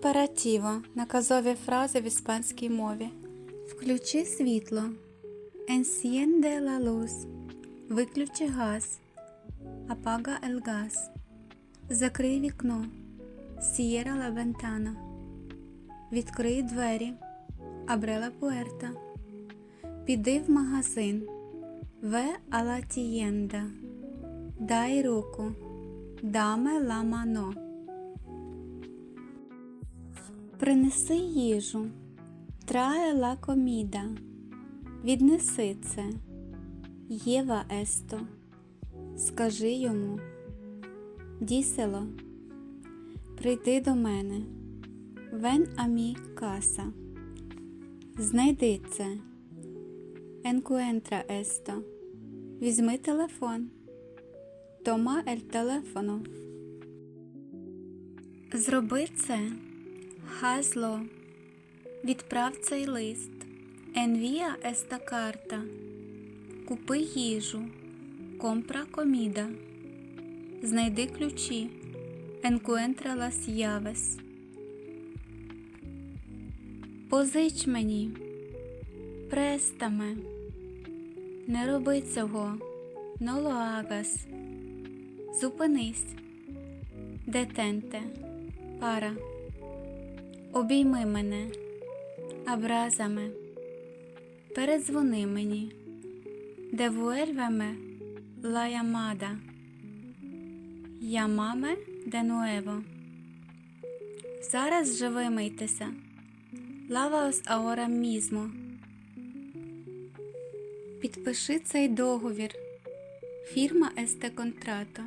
Імператіво наказові фрази в іспанській мові. Включи світло. Enciende la luz. Виключи газ. Apaga el gas. Закрий вікно. Cierra la ventana. Відкрий двері. Abre la puerta. Піди в магазин. A la tienda. Дай руку. Dame la mano. Принеси їжу. Trae la comida. Віднеси це. Єва есто. Скажи йому. Дісело. Прийди до мене. Вен амі каса. Знайди це. Encuentra esto. Візьми телефон. Тома ель телефону. Зроби це. Хазло. Відправ цей лист. Envía esta карта. Купи їжу. Компра коміда. Знайди ключі. Encuentra las llaves. Позич мені. Престаме. Не роби цього. Hagas. Зупинись. Детенте. Пара. Обійми мене. Абразами. Передзвони мені. Девуельвеме ла ямада. Ямаме де нуево. Зараз же вимийтеся. Лаваос аора мізмо. Підпиши цей договір. Фірма Есте Контрато.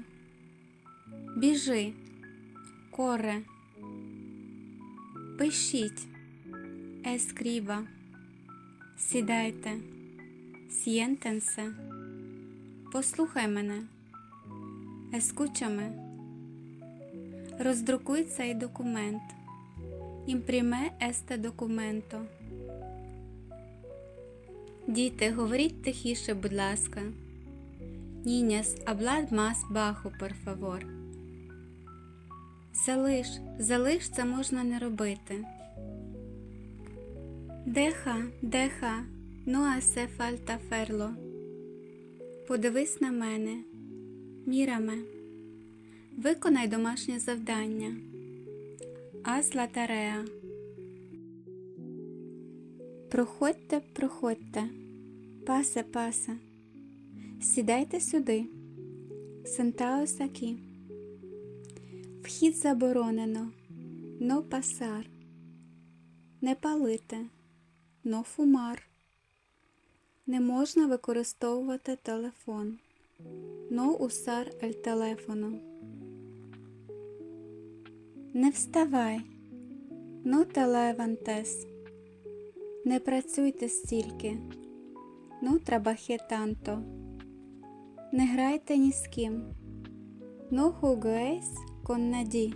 Біжи. Коре. Пишіть. Ескріба. Сідайте. Сієнтенсе. Послухай мене. Ескучами. Роздрукуй цей документ. Імпріме есте документо. Діти, говоріть тихіше, будь ласка. Ніняс, hablad más bajo, por favor. Залиш, залиш це можна не робити. Деха, деха, ну асе фальта ферло. Подивись на мене, міраме. Виконай домашнє завдання. Ас ла тареа. Проходьте, проходьте. Пасе, пасе. Сідайте сюди. Сентаос акі. Вхід заборонено. Но пасар. Не палите. Но фумар. Не можна використовувати телефон. Но усар ель телефону. Не вставай. Ну телевантес. Не працюйте стільки. Ну трабахе танто. Не грайте ні з ким. Ну хугуейс кон наді.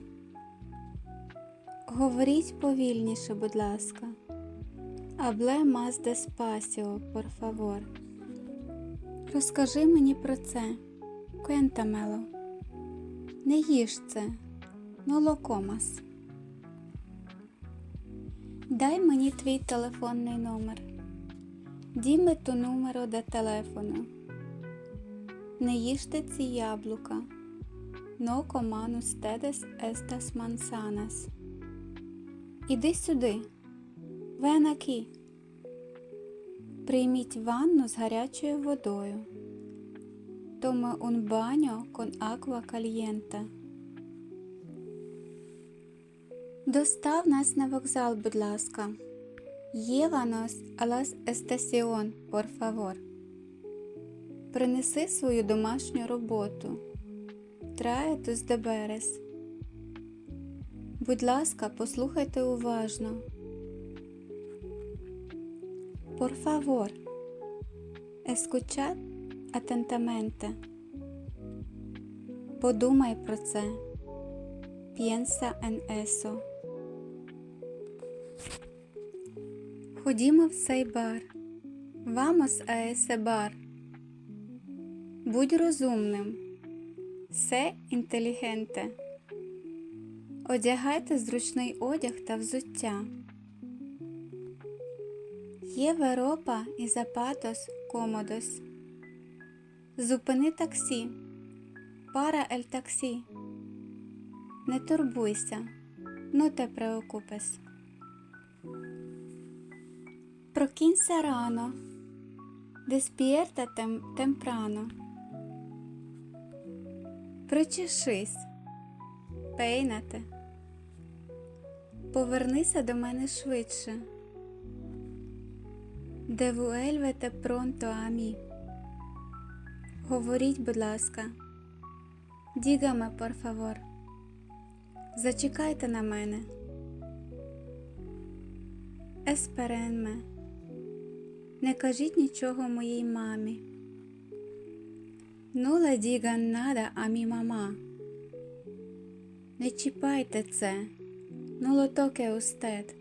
Говоріть повільніше, будь ласка. Абле мас деспасіо, por favor. Розкажи мені про це. Кентамело. Не їж це. Нолокомас. Дай мені твій телефонний номер. Діме ту номеро до телефону. Не їжте ці яблука. Но коману стедес естас мансанас. Іди сюди. Венакі. Прийміть ванну з гарячою водою. Томе un baño con agua caliente. Достав нас на вокзал, будь ласка. A la estación, por favor. Принеси свою домашню роботу. Trae tus deberes. Будь ласка, послухайте уважно. Por favor. Escuchad atentamente. Подумай про це. Piensa en eso. Ходімо в цей бар. Vamos a ese бар. Будь розумним. Се інтелігенте. Одягайте зручний одяг та взуття. Є ропа і запатос комодос. Зупини таксі. Пара ель таксі. Не турбуйся, ну те преокупес. Прокинься рано. Тем темпрано. Причешись. Пейнате. Повернися до мене швидше. Девуельвете пронто амі. Говоріть, будь ласка. Дігаме, por favor. Зачекайте на мене. Есперенме. Не кажіть нічого моїй мамі. Ну a mi мама. Не чіпайте це. Ну usted.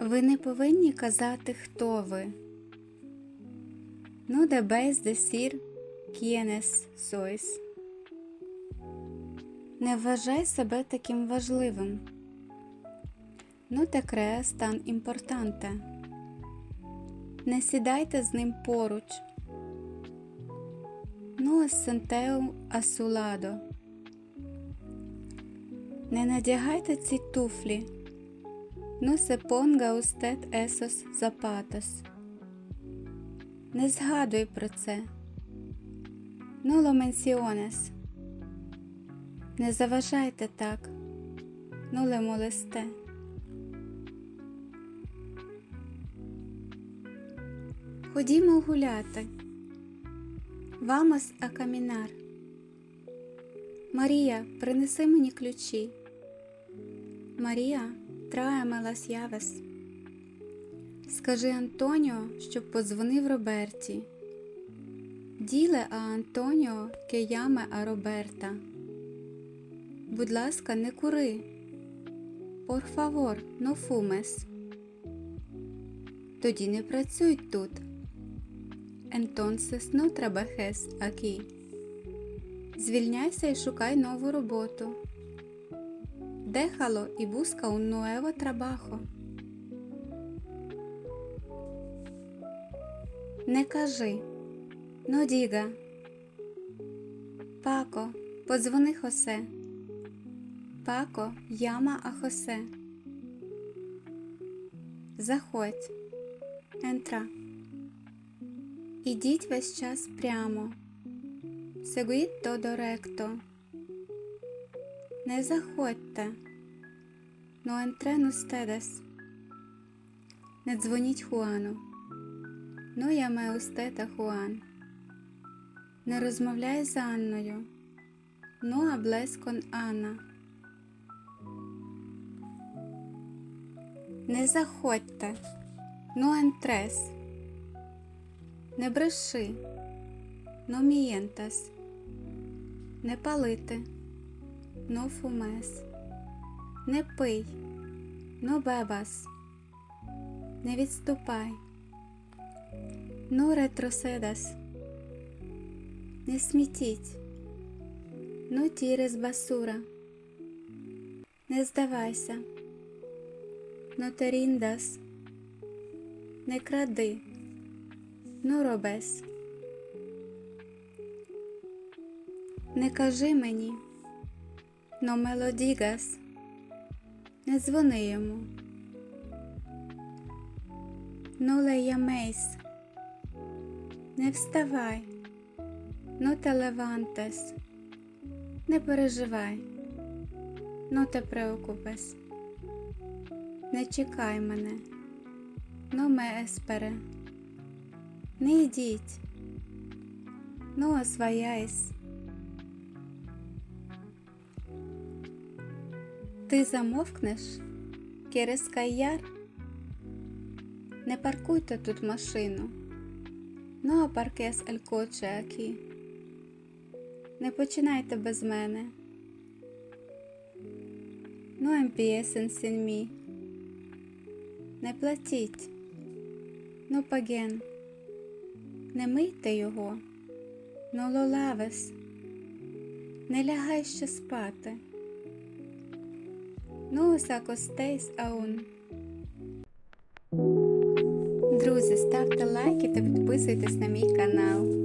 Ви не повинні казати, хто ви. Ну decir quiénes sois. Не вважай себе таким важливим. Ну te crees tan importante. Не сідайте з ним поруч. Ну su lado. Не надягайте ці туфлі. Ну ponga usted esos zapatos. Не згадуй про це. Ну menciones. Не заважайте так. Ну le moleste. Ходімо гуляти. A caminar. Марія, принеси мені ключі. Марія, траємо las llaves. Скажи Антоніо, щоб подзвонив Роберті. Діле а Антоніо ке а Роберта. Будь ласка, не кури. Favor, no fumes. Тоді не працюй тут. Entonces no trabajes aquí. Звільняйся і шукай нову роботу. Déjalo y busca un nuevo trabajo. Не кажи. Ну діга. Пако, подзвони Хосе. Пако, яма а Хосе. Заходь. Ентра. Ідіть весь час прямо. Todo recto. Не заходьте. Entren ustedes. Не дзвоніть Хуану. Llame usted a Juan. Не розмовляй з Анною. No hables con Anna. Не заходьте. No entres. Не бреши. No mientas. Не палити. No fumes. Не пий. No bebas. Не відступай. No retrocedas. Не смітіть. No tires basura. Не здавайся. Te rindas. Не кради. No robes. Не кажи мені. Lo digas. Не дзвони йому. Le llaméis. Не вставай. No te levantes. Не переживай. No te preocupes. Не чекай мене. No me espere. Не йдіть. Os vayáis. Ти замовкнеш? Callar? Не паркуйте тут машину. No aparques el coche aquí. Не починайте без мене. Empiecen sin mí. Не платіть. No paguen. Не мийте його. нололавес. Не лягай ще спати. Ну, усакостейс аун. Друзі, ставте лайки та підписуйтесь на мій канал.